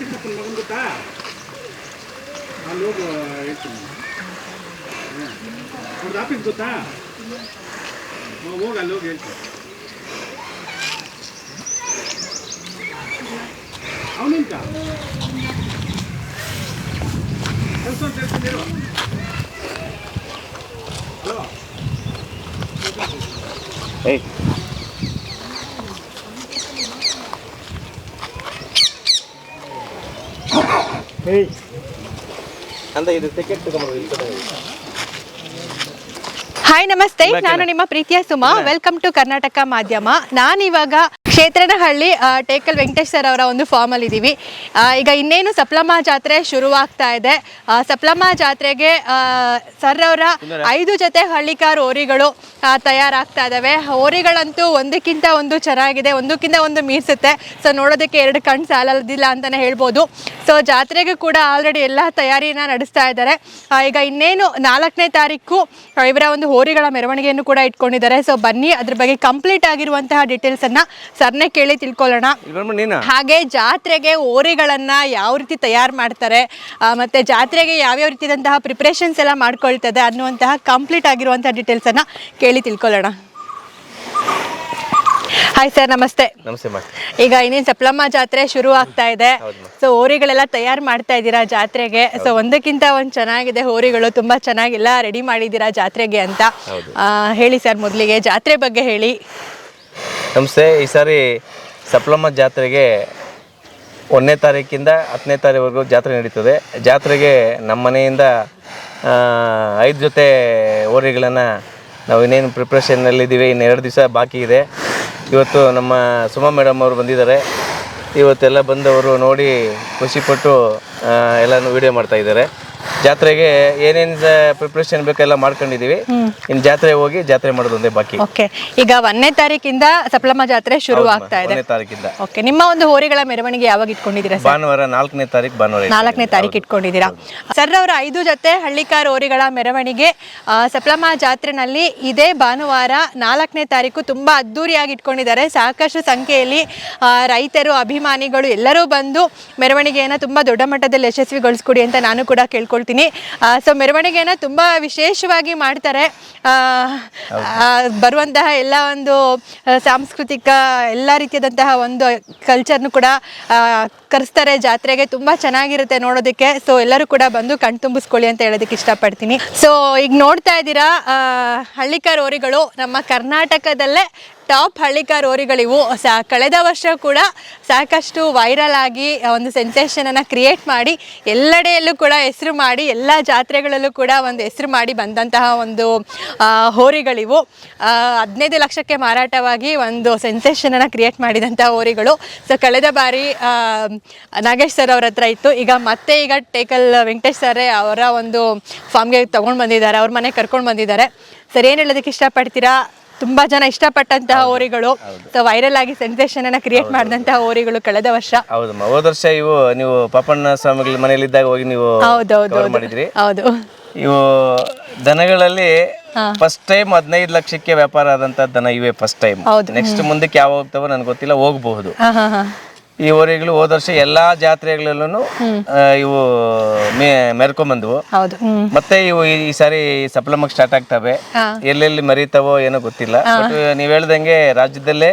ಶಾಂತಿಕೃಷ್ಣನ ಮಗನ್ ಗೊತ್ತಾ ಅಲ್ಲಿ ಹೋಗು ಹೇಳ್ತೀನಿ ಅವ್ರದ್ದು ಆಫೀಸ್ ಗೊತ್ತಾ ಹೋಗಿ ಅಲ್ಲಿ ಹೋಗಿ ಹೇಳ್ತೀನಿ ಅವನಿಂತ ಕೆಲಸ ಅಂತ ಹೇಳ್ತಿದ್ದೀರೋ ಹಲೋ ಏಯ್ ಹೇಯ್ ಅಂದ ಇದು ಟಿಕೆಟ್ ಹಾಯ್ ನಮಸ್ತೆ. ನಾನು ನಿಮ್ಮ ಪ್ರೀತಿಯ ಸುಮಾ. ವೆಲ್ಕಮ್ ಟು ಕರ್ನಾಟಕ ಮಾಧ್ಯಮ. ನಾನಿವಾಗ ಕ್ಷೇತ್ರನಹಳ್ಳಿ ಟೇಕಲ್ ವೆಂಕಟೇಶ್ ಸರ್ ಅವರ ಒಂದು ಫಾರ್ಮಲ್ಲಿ ಇದ್ದೀವಿ ಈಗ ಇನ್ನೇನು ಸಪ್ಲಮ್ಮ ಜಾತ್ರೆ ಶುರುವಾಗ್ತಾ ಇದೆ. ಸಪ್ಲಮ್ಮ ಜಾತ್ರೆಗೆ ಸರ್ ಅವರ ಐದು ಜೊತೆ ಹಳ್ಳಿಕಾರ್ ಹೋರಿಗಳು ತಯಾರಾಗ್ತಾ ಇದ್ದಾವೆ ಹೋರಿಗಳಂತೂ ಒಂದಕ್ಕಿಂತ ಒಂದು ಚೆನ್ನಾಗಿದೆ ಒಂದಕ್ಕಿಂತ ಒಂದು ಮೀರಿಸುತ್ತೆ. ಸೊ ನೋಡೋದಕ್ಕೆ ಎರಡು ಕಣ್ಣು ಸಾಲದಿಲ್ಲ ಅಂತಲೇ ಹೇಳ್ಬೋದು. ಸೊ ಜಾತ್ರೆಗೆ ಕೂಡ ಆಲ್ರೆಡಿ ಎಲ್ಲ ತಯಾರಿನ ನಡೆಸ್ತಾ ಇದ್ದಾರೆ ಈಗ ಇನ್ನೇನು ನಾಲ್ಕನೇ ತಾರೀಕು ಇವರ ಒಂದು ಹೋರಿಗಳ ಮೆರವಣಿಗೆಯನ್ನು ಕೂಡ ಇಟ್ಕೊಂಡಿದ್ದಾರೆ. ಸೊ ಬನ್ನಿ ಅದ್ರ ಬಗ್ಗೆ ಕಂಪ್ಲೀಟ್ ಆಗಿರುವಂತಹ ಡೀಟೇಲ್ಸ್ ಅನ್ನ ಸರ್ನೇ ಕೇಳಿ ತಿಳ್ಕೊಳ್ಳೋಣ. ಹಾಗೆ ಜಾತ್ರೆಗೆ ಹೋರಿಗಳನ್ನ ಯಾವ ರೀತಿ ತಯಾರು ಮಾಡ್ತಾರೆ ಮತ್ತೆ ಜಾತ್ರೆಗೆ ಯಾವ್ಯಾವ ರೀತಿಯಾದಂತಹ ಪ್ರಿಪ್ರೇಷನ್ಸ್ ಎಲ್ಲ ಮಾಡ್ಕೊಳ್ತದೆ ಅನ್ನುವಂತಹ ಕಂಪ್ಲೀಟ್ ಆಗಿರುವಂತಹ ಡೀಟೇಲ್ಸ್ ಅನ್ನ ಕೇಳಿ ತಿಳ್ಕೊಳ್ಳೋಣ. ಹಾಯ್ ಸರ್ ನಮಸ್ತೆ. ನಮಸ್ತೆ ಈಗ ಇನ್ನೇನು ಸಪ್ಲಮ್ಮ ಜಾತ್ರೆ ಶುರು ಆಗ್ತಾ ಇದೆ. ಸೊ ಹೋರಿಗಳೆಲ್ಲ ತಯಾರು ಮಾಡ್ತಾ ಇದ್ದೀರಾ ಜಾತ್ರೆಗೆ? ಸೊ ಒಂದಕ್ಕಿಂತ ಒಂದು ಚೆನ್ನಾಗಿದೆ ಹೋರಿಗಳು ತುಂಬಾ ಚೆನ್ನಾಗಿಲ್ಲ ರೆಡಿ ಮಾಡಿದ್ದೀರಾ ಜಾತ್ರೆಗೆ ಅಂತ. ಹೇಳಿ ಸರ್ ಮೊದಲಿಗೆ ಜಾತ್ರೆ ಬಗ್ಗೆ ಹೇಳಿ. ನಮಸ್ತೆ, ಈ ಸಾರಿ ಸಪ್ಲಮ್ಮ ಜಾತ್ರೆಗೆ ಒಂದನೇ ತಾರೀಕಿಂದ ಹತ್ತನೇ ತಾರೀವರೆಗೂ ಜಾತ್ರೆ ನಡೀತದೆ. ಜಾತ್ರೆಗೆ ನಮ್ಮ ಮನೆಯಿಂದ ಐದು ಜೊತೆ ಹೋರಿಗಳನ್ನು ನಾವು ಇನ್ನೇನು ಪ್ರಿಪ್ರೇಷನ್ನಲ್ಲಿದ್ದೀವಿ ಇನ್ನು ಎರಡು ದಿವಸ ಬಾಕಿ ಇದೆ. ಇವತ್ತು ನಮ್ಮ ಸುಮಾ ಮೇಡಮ್ ಅವರು ಬಂದಿದ್ದಾರೆ. ಇವತ್ತೆಲ್ಲ ಬಂದವರು ನೋಡಿ ಖುಷಿಪಟ್ಟು ಎಲ್ಲನೂ ವೀಡಿಯೋ ಮಾಡ್ತಾ ಇದ್ದಾರೆ. ಜಾತ್ರೆಗೆ ಏನೇನು ಪ್ರಿಪ್ರೇಷನ್ ಬೇಕೆಲ್ಲ ಮಾಡ್ಕೊಂಡಿದೀವಿ. ಇನ್ನು ಜಾತ್ರೆ ಹೋಗಿ ಜಾತ್ರೆ ಮಾಡೋದೊಂದೇ ಬಾಕಿ. ಓಕೆ ಈಗ ಒಂದನೇ ತಾರೀಕಿಂದ ಸಪ್ಲಮ್ಮ ಜಾತ್ರೆ ಶುರು ಆಗ್ತಾ ಇದೆ. ತಾರೀಕಿಂದ. ಓಕೆ ನಿಮ್ಮ ಒಂದು ಹೋರಿಗಳ ಮೆರವಣಿಗೆ ಯಾವಾಗ ಇಟ್ಕೊಂಡಿದ್ದೀರಾ ಭಾನುವಾರ ನಾಲ್ಕನೇ ತಾರೀಕು ಭಾನುವಾರ. ನಾಲ್ಕನೇ ತಾರೀಕು ಇಟ್ಕೊಂಡಿದ್ದೀರಾ? ಸರ್ ಅವರ ಐದು ಜೊತೆ ಹಳ್ಳಿಕಾರ್ ಹೋರಿಗಳ ಮೆರವಣಿಗೆ ಸಪ್ಲಮ್ಮ ಜಾತ್ರೆನಲ್ಲಿ ಇದೇ ಭಾನುವಾರ ನಾಲ್ಕನೇ ತಾರೀಕು ತುಂಬಾ ಅದ್ದೂರಿಯಾಗಿ ಇಟ್ಕೊಂಡಿದ್ದಾರೆ. ಸಾಕಷ್ಟು ಸಂಖ್ಯೆಯಲ್ಲಿ ರೈತರು ಅಭಿಮಾನಿಗಳು ಎಲ್ಲರೂ ಬಂದು ಮೆರವಣಿಗೆಯನ್ನು ತುಂಬಾ ದೊಡ್ಡ ಮಟ್ಟದಲ್ಲಿ ಯಶಸ್ವಿಗೊಳಿಸ್ಕೊಡಿ ಅಂತ ನಾನು ಕೂಡ ಕೇಳ್ಕೊಳ್ತೀನಿ. ಸೊ ಮೆರವಣಿಗೆನ ತುಂಬ ವಿಶೇಷವಾಗಿ ಮಾಡ್ತಾರೆ. ಬರುವಂತಹ ಎಲ್ಲ ಒಂದು ಸಾಂಸ್ಕೃತಿಕ ಎಲ್ಲ ರೀತಿಯಾದಂತಹ ಒಂದು ಕಲ್ಚರ್ನು ಕೂಡ ಕರೆಸ್ತಾರೆ. ಜಾತ್ರೆಗೆ ತುಂಬ ಚೆನ್ನಾಗಿರುತ್ತೆ ನೋಡೋದಕ್ಕೆ. ಸೊ ಎಲ್ಲರೂ ಕೂಡ ಬಂದು ಕಣ್ತುಂಬಿಸ್ಕೊಳ್ಳಿ ಅಂತ ಹೇಳೋದಕ್ಕೆ ಇಷ್ಟಪಡ್ತೀನಿ. ಸೊ ಈಗ ನೋಡ್ತಾ ಇದ್ದೀರಾ ಹಳ್ಳಿಕರ್ ಓರಿಗಳು ನಮ್ಮ ಕರ್ನಾಟಕದಲ್ಲೇ ಟಾಪ್ ಹಳ್ಳಿಕಾರ್ ಹೋರಿಗಳಿವು ಸಾ, ಕಳೆದ ವರ್ಷ ಕೂಡ ಸಾಕಷ್ಟು ವೈರಲ್ ಆಗಿ ಒಂದು ಸೆನ್ಸೇಷನನ್ನು ಕ್ರಿಯೇಟ್ ಮಾಡಿ, ಎಲ್ಲೆಡೆಯಲ್ಲೂ ಕೂಡ ಹೆಸರು ಮಾಡಿ, ಎಲ್ಲ ಜಾತ್ರೆಗಳಲ್ಲೂ ಕೂಡ ಒಂದು ಹೆಸರು ಮಾಡಿ ಬಂದಂತಹ ಒಂದು ಹೋರಿಗಳಿವು. ಹದಿನೈದು ಲಕ್ಷಕ್ಕೆ ಮಾರಾಟವಾಗಿ ಒಂದು ಸೆನ್ಸೇಷನನ್ನು ಕ್ರಿಯೇಟ್ ಮಾಡಿದಂಥ ಹೋರಿಗಳು. ಸೊ ಕಳೆದ ಬಾರಿ ನಾಗೇಶ್ ಸರ್ ಅವ್ರ ಹತ್ರ ಇತ್ತು. ಈಗ ಮತ್ತೆ ಈಗ ಟೇಕಲ್ ವೆಂಕಟೇಶ್ ಸರ್ ಅವರ ಒಂದು ಫಾರ್ಮ್ಗೆ ತೊಗೊಂಡು ಬಂದಿದ್ದಾರೆ. ಅವ್ರ ಮನೆ ಕರ್ಕೊಂಡು ಬಂದಿದ್ದಾರೆ. ಸರ್, ಏನು ಹೇಳೋದಕ್ಕೆ ಇಷ್ಟಪಡ್ತೀರಾ? ತುಂಬಾ ಜನ ಇಷ್ಟಪಟ್ಟಂತಹ ಓರಿಗಳು ಸೊ ವೈರಲ್ ಆಗಿ ಸೆನ್ಸೇಷನ್ ಅನ್ನ ಕ್ರಿಯೇಟ್ ಮಾಡಿದಂತಹ ಓರಿಗಳು ಕಳೆದ ವರ್ಷ. ಹೌದು ಹೋದ ವರ್ಷ ಇವು ನೀವು ಪಾಪಣ್ಣ ಸ್ವಾಮಿಗಳ ಮನೇಲಿದ್ದಾಗ ಹೋಗಿ ನೀವು ಹೌದೌದು ಮಾಡಿದ್ರಿ? ಹೌದು. ಇವು ದನಗಳಲ್ಲಿ ಫಸ್ಟ್ ಟೈಮ್ ಹದಿನೈದು ಲಕ್ಷಕ್ಕೆ ವ್ಯಾಪಾರ ಆದಂತ ದನ ಇವೆ ಫಸ್ಟ್ ಟೈಮ್. ನೆಕ್ಸ್ಟ್ ಮುಂದಕ್ಕೆ ಯಾವ ಹೋಗ್ತಾವೋ ನನಗೆ ಗೊತ್ತಿಲ್ಲ ಹೋಗಬಹುದು. ಹಾ ಹಾ ಹಾ ಈ ಊರಿಗಳು ಹೋದ ವರ್ಷ ಎಲ್ಲಾ ಜಾತ್ರೆಗಳಲ್ಲೂ ಇವು ಮೆರ್ಕೊಂಬಂದ್ವು. ಮತ್ತೆ ಇವು ಈ ಸಾರಿ ಸಪ್ಲಮಕ್ ಸ್ಟಾರ್ಟ್ ಆಗ್ತವೆ. ಎಲ್ಲೆಲ್ಲಿ ಮರಿತಾವೋ ಏನೋ ಗೊತ್ತಿಲ್ಲ. ಬಟ್ ನೀವ್ ಹೇಳ್ದಂಗೆ ರಾಜ್ಯದಲ್ಲೇ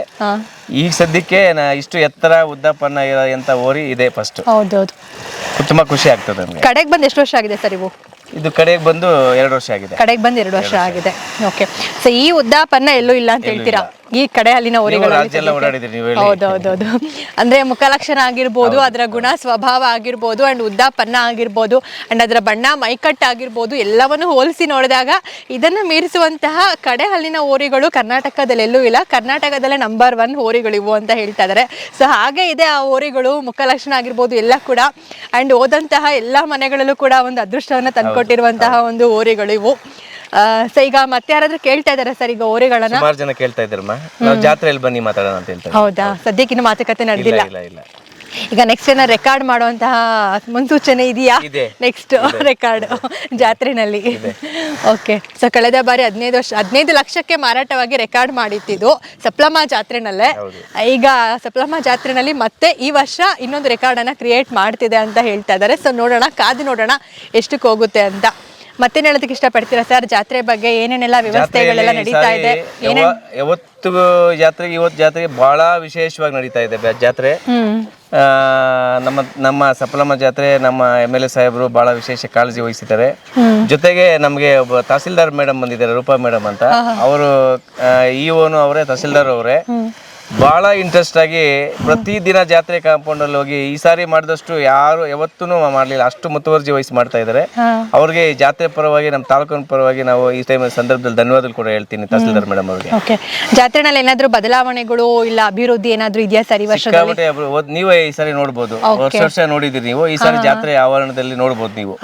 ಈಗ ಸದ್ಯಕ್ಕೆ ಇಷ್ಟು ಎತ್ತರ ಉದ್ದಪ್ಪನ ಇರೋಂಥ ಓರಿ ಇದೆ ಫಸ್ಟ್ ತುಂಬಾ ಖುಷಿ ಆಗ್ತದೆ ಕಡೆಗೆ ಬಂದು ಎಷ್ಟು ವರ್ಷ ಆಗಿದೆ ಸರ್ ಇವು? ಇದು ಕಡೆಗೆ ಬಂದು ಎರಡು ವರ್ಷ ಆಗಿದೆ. ಕಡೆಗೆ ಬಂದು ಎರಡು ವರ್ಷ ಆಗಿದೆ. ಓಕೆ ಸೊ ಈ ಉದ್ದಾಪನ್ನ ಎಲ್ಲೂ ಇಲ್ಲ ಅಂತ ಹೇಳ್ತೀರಾ? ಈ ಕಡೆ ಅಲ್ಲಿನ ಹೌದೌದೌದು. ಅಂದ್ರೆ ಮುಖಲಕ್ಷಣ ಆಗಿರ್ಬೋದು ಅದರ ಗುಣ ಸ್ವಭಾವ ಆಗಿರ್ಬೋದು ಅಂಡ್ ಉದ್ದಾಪನ್ನ ಆಗಿರ್ಬೋದು ಅಂಡ್ ಅದರ ಬಣ್ಣ ಮೈಕಟ್ ಆಗಿರ್ಬೋದು ಎಲ್ಲವನ್ನು ಹೋಲಿಸಿ ನೋಡಿದಾಗ ಇದನ್ನು ಮೀರಿಸುವಂತಹ ಕಡೆ ಅಲ್ಲಿನ ಹೋರಿಗಳು ಕರ್ನಾಟಕದಲ್ಲಿ ಎಲ್ಲೂ ಇಲ್ಲ. ಕರ್ನಾಟಕದಲ್ಲೇ ನಂಬರ್ ಒನ್ ಹೋರಿಗಳಿವು ಇವು ಅಂತ ಹೇಳ್ತಾ ಇದ್ದಾರೆ ಸೊ ಹಾಗೆ ಇದೆ ಆ ಹೋರಿಗಳು ಮುಖಲಕ್ಷಣ ಆಗಿರ್ಬೋದು ಎಲ್ಲ ಕೂಡ. ಅಂಡ್ ಹೋದಂತಹ ಎಲ್ಲ ಮನೆಗಳಲ್ಲೂ ಕೂಡ ಒಂದು ಅದೃಷ್ಟವನ್ನು ತಂದುಕೊಟ್ಟಿರುವಂತಹ ಒಂದು ಹೋರಿಗಳು ಇವು. ಸೊ ಈಗ ಮತ್ತೆ ಯಾರಾದ್ರೂ ಕೇಳ್ತಾ ಇದ್ದಾರೆ ಸರ್ ಈಗ ಓರೆಗಳನ್ನ? ಸುಮಾರು ಜನ ಕೇಳ್ತಾ ಇದ್ದಾರಮ್ಮ ನಾವು ಜಾತ್ರೆಯಲ್ಲಿ ಬನ್ನಿ ಮಾತಾಡೋಣ ಅಂತ ಹೇಳ್ತಾರೆ ಹೌದಾ? ಸದ್ಯಕ್ಕಿನ್ನು ಮಾತುಕತೆ ನಡೆದಿಲ್ಲ. ಇಲ್ಲ ಇಲ್ಲ. ಈಗ ನೆಕ್ಸ್ಟ್ ಏನೋ ರೆಕಾರ್ಡ್ ಮಾಡುವಂತಹ ಮುನ್ಸೂಚನೆ ಇದೆಯಾ? ಇದೆ. ನೆಕ್ಸ್ಟ್ ರೆಕಾರ್ಡ್ ಜಾತ್ರೆನಲ್ಲಿ. ಓಕೆ ಸೊ ಕಳೆದ ಬಾರಿ ಹದಿನೈದು ವರ್ಷ ಹದಿನೈದು ಲಕ್ಷಕ್ಕೆ ಮಾರಾಟವಾಗಿ ರೆಕಾರ್ಡ್ ಮಾಡಿತ್ತಿದ್ದು ಸಪ್ಲಮಾ ಜಾತ್ರೆನಲ್ಲೇ. ಈಗ ಸಪ್ಲಮಾ ಜಾತ್ರೆನಲ್ಲಿ ಮತ್ತೆ ಈ ವರ್ಷ ಇನ್ನೊಂದು ರೆಕಾರ್ಡ್ ಅನ್ನ ಕ್ರಿಯೇಟ್ ಮಾಡ್ತಿದೆ ಅಂತ ಹೇಳ್ತಾ ಇದ್ದಾರೆ ಸೊ ನೋಡೋಣ ಕಾದು ನೋಡೋಣ ಎಷ್ಟಕ್ಕೆ ಹೋಗುತ್ತೆ ಅಂತ. ಮತ್ತೇನ್ ಹೇಳೋದಕ್ಕೆ ಇಷ್ಟಪಡ್ತೀರಾ ಸರ್? ಜಾತ್ರೆ ಬಗ್ಗೆ ಏನೇನೆಲ್ಲ ವ್ಯವಸ್ಥೆಗಳೆಲ್ಲ ನಡೀತಾ ಇದೆ? ಏನೇನ್ ಯಾವತ್ತು ಜಾತ್ರೆಗೆ ಇವತ್ತು ಜಾತ್ರೆಗೆ ಬಹಳ ವಿಶೇಷವಾಗಿ ನಡೀತಾ ಇದೆ ಜಾತ್ರೆ. ಆ, ನಮ್ಮ ನಮ್ಮ ಸಫಲಮ್ಮ ಜಾತ್ರೆ ನಮ್ಮ ಎಂ ಎಲ್ ಎ ಸಾಹೇಬರು ಬಹಳ ವಿಶೇಷ ಕಾಳಜಿ ವಹಿಸಿದ್ದಾರೆ. ಜೊತೆಗೆ ನಮಗೆ ಒಬ್ಬ ತಹಸೀಲ್ದಾರ್ ಮೇಡಮ್ ಬಂದಿದ್ದಾರೆ ರೂಪಾ ಮೇಡಮ್ ಅಂತ. ಅವರು ಇ ಓನು ಅವರೇ ತಹಸೀಲ್ದಾರ್ ಅವರೇ. ಬಹಳ ಇಂಟ್ರೆಸ್ಟ್ ಆಗಿ ಪ್ರತಿದಿನ ಜಾತ್ರೆ ಕಾಂಪೌಂಡ್ ಅಲ್ಲಿ ಹೋಗಿ ಈ ಸಾರಿ ಮಾಡಿದಷ್ಟು ಯಾರು ಯಾವತ್ತೂ ಮಾಡಲಿಲ್ಲ. ಅಷ್ಟು ಮುತುವರ್ಜಿ ವಹಿಸಿ ಮಾಡ್ತಾ ಇದ್ದಾರೆ. ಅವ್ರಿಗೆ ಜಾತ್ರೆ ಪರವಾಗಿ ನಮ್ಮ ತಾಲೂಕಿನ ಪರವಾಗಿ ನಾವು ಈ ಟೈಮ್ ಸಂದರ್ಭದಲ್ಲಿ ಧನ್ಯವಾದಗಳು ಕೂಡ ಹೇಳ್ತೀನಿ ತಹಸೀಲ್ದಾರ್ ಮೇಡಮ್ ಅವರಿಗೆ. ಓಕೆ ಜಾತ್ರೆನಲ್ಲಿ ಏನಾದರೂ ಬದಲಾವಣೆಗಳು ಇಲ್ಲ ಅಭಿವೃದ್ಧಿ ಏನಾದರೂ ಇದೆಯಾ ಸರಿ ಸಿಕ್ಕಾಪಟ್ಟೆ ನೀವೇ ಈ ಸಾರಿ ನೋಡ್ಬೋದು. ವರ್ಷ ವರ್ಷ ನೋಡಿದಿರಿ ನೀವು. ಈ ಸಾರಿ ಜಾತ್ರೆ ಆವರಣದಲ್ಲಿ ನೋಡ್ಬೋದು ನೀವು.